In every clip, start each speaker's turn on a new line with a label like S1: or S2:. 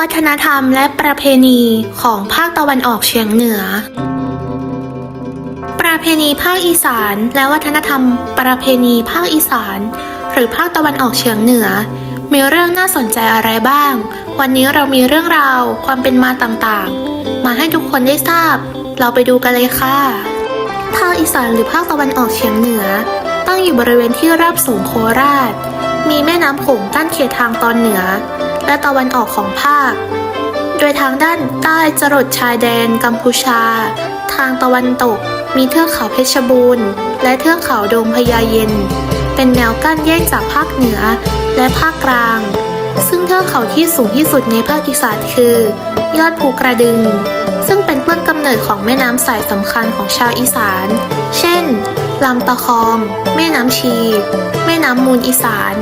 S1: วัฒนธรรมและประเพณีของภาคตะวันออกเฉียงเหนือ ประเพณีภาคอีสาน และวัฒนธรรม ประเพณีภาคอีสาน หรือภาคตะวันออกเฉียงเหนือ มีเรื่องน่าสนใจอะไรบ้าง วันนี้เรามีเรื่องราวความเป็นมาต่างๆ มาให้ทุกคนได้ทราบ เราไปดูกันเลยค่ะ ภาคอีสานหรือภาคตะวันออกเฉียงเหนือ ตั้งอยู่บริเวณที่ราบสูงโคราช มีแม่น้ำโขงกั้นเขตทางตอนเหนือ และตะวันออกของภาค โดยทางด้านใต้จรดชายแดนกัมพูชา ทางตะวันตก มีเทือกเขาเพชรบูรณ์ และเทือกเขาโดมพญาเย็น เป็นแนวกั้นแยกจากภาคเหนือและภาคกลาง ซึ่งเทือกเขาที่สูงที่สุดในภาคอีสานคือ ยอดภูกระดึง ซึ่งเป็นต้นกำเนิดของแม่น้ำสายสำคัญของชาวอีสาน เช่น ลำตะคอง แม่น้ำชี แม่น้ำมูลอีสาน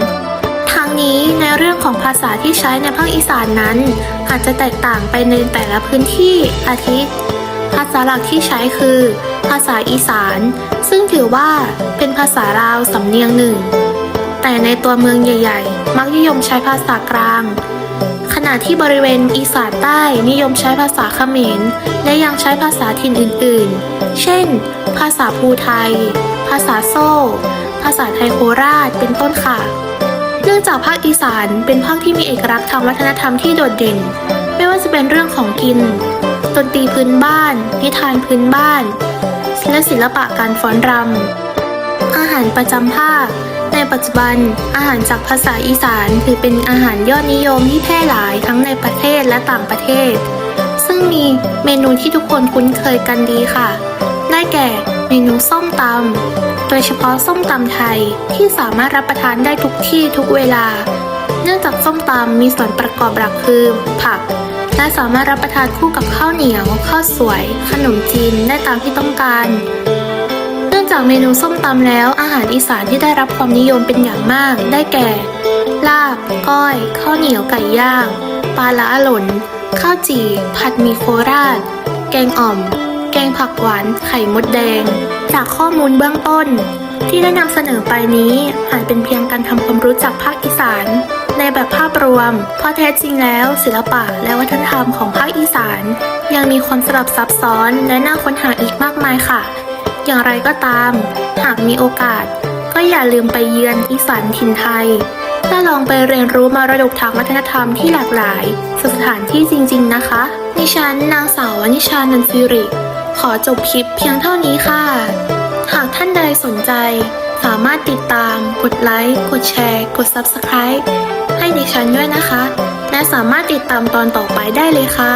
S1: ทางนี้ในเรื่องของภาษาที่ใช้ในภาคอีสานนั้น อาจจะแตกต่างไปในแต่ละพื้นที่อาทิภาษาหลักที่ใช้คือ ภาษาอีสาน ซึ่งถือว่าเป็นภาษาราวสำเนียงหนึ่ง แต่ในตัวเมืองใหญ่ ๆ มักนิยมใช้ภาษากลาง ณะที่บริเวณอีสานใต้นิยมใช้ภาษาเขมร และยังใช้ภาษาถิ่นอื่นๆ เช่น ภาษาภูไทย ภาษาโซ่ ภาษาไทยโคราช เป็นต้นค่ะ เนื่องจากภาคอีสานเป็นภาคที่มีเอกลักษณ์ทางวัฒนธรรมที่โดดเด่น ไม่ว่าจะเป็นเรื่องของกิน ดนตรีพื้นบ้าน นิทานพื้นบ้าน และศิลปะการฟ้อนรำอาหารประจำภาค ในปัจจุบัน อาหารจากภาษาอีสานถือเป็นอาหารยอดนิยมที่แพร่หลายทั้งในประเทศและต่างประเทศ ซึ่งมีเมนูที่ทุกคนคุ้นเคยกันดีค่ะ ได้แก่เมนูส้มตำ โดยเฉพาะส้มตำไทยที่สามารถรับประทานได้ทุกที่ทุกเวลา เนื่องจากส้มตำมีส่วนประกอบหลักคือ ผัก และสามารถรับประทานคู่กับข้าวเหนียว ข้าวสวย ขนมจีนได้ตามที่ต้องการ จากเมนูส้มตำแล้ว อาหารอีสานที่ได้รับความนิยมเป็นอย่างมาก ได้แก่ ลาบ ก้อย ข้าวเหนียวไก่ย่าง ปลาละหลน ข้าวจี่ ผัดมีโคราช แกงอ่อม แกงผักหวาน ไข่มดแดง จากข้อมูลเบื้องต้น ที่ได้นำเสนอไปนี้อาจเป็นเพียงการทำความรู้จักภาคอีสาน ในแบบภาพรวม เพราะแท้จริงแล้ว ศิลปะและวัฒนธรรมของภาคอีสาน ยังมีความสลับซับซ้อนและน่าค้นหาอีกมากมายค่ะ อย่างไรก็ตาม หากมีโอกาส ก็อย่าลืมไปเยือนอีสานถิ่นไทยเพื่อลองไปเรียนรู้มารดกทางวัฒนธรรมที่หลากหลายสถานที่จริง ๆ นะคะ ดิฉันนางสาววนิชานันซิริ ขอจบคลิปเพียงเท่านี้ค่ะ หากท่านใดสนใจ สามารถติดตาม กดไลค์ กดแชร์ กด Subscribe ให้ดิฉันด้วยนะคะ และสามารถติดตามตอนต่อไปได้เลยค่ะ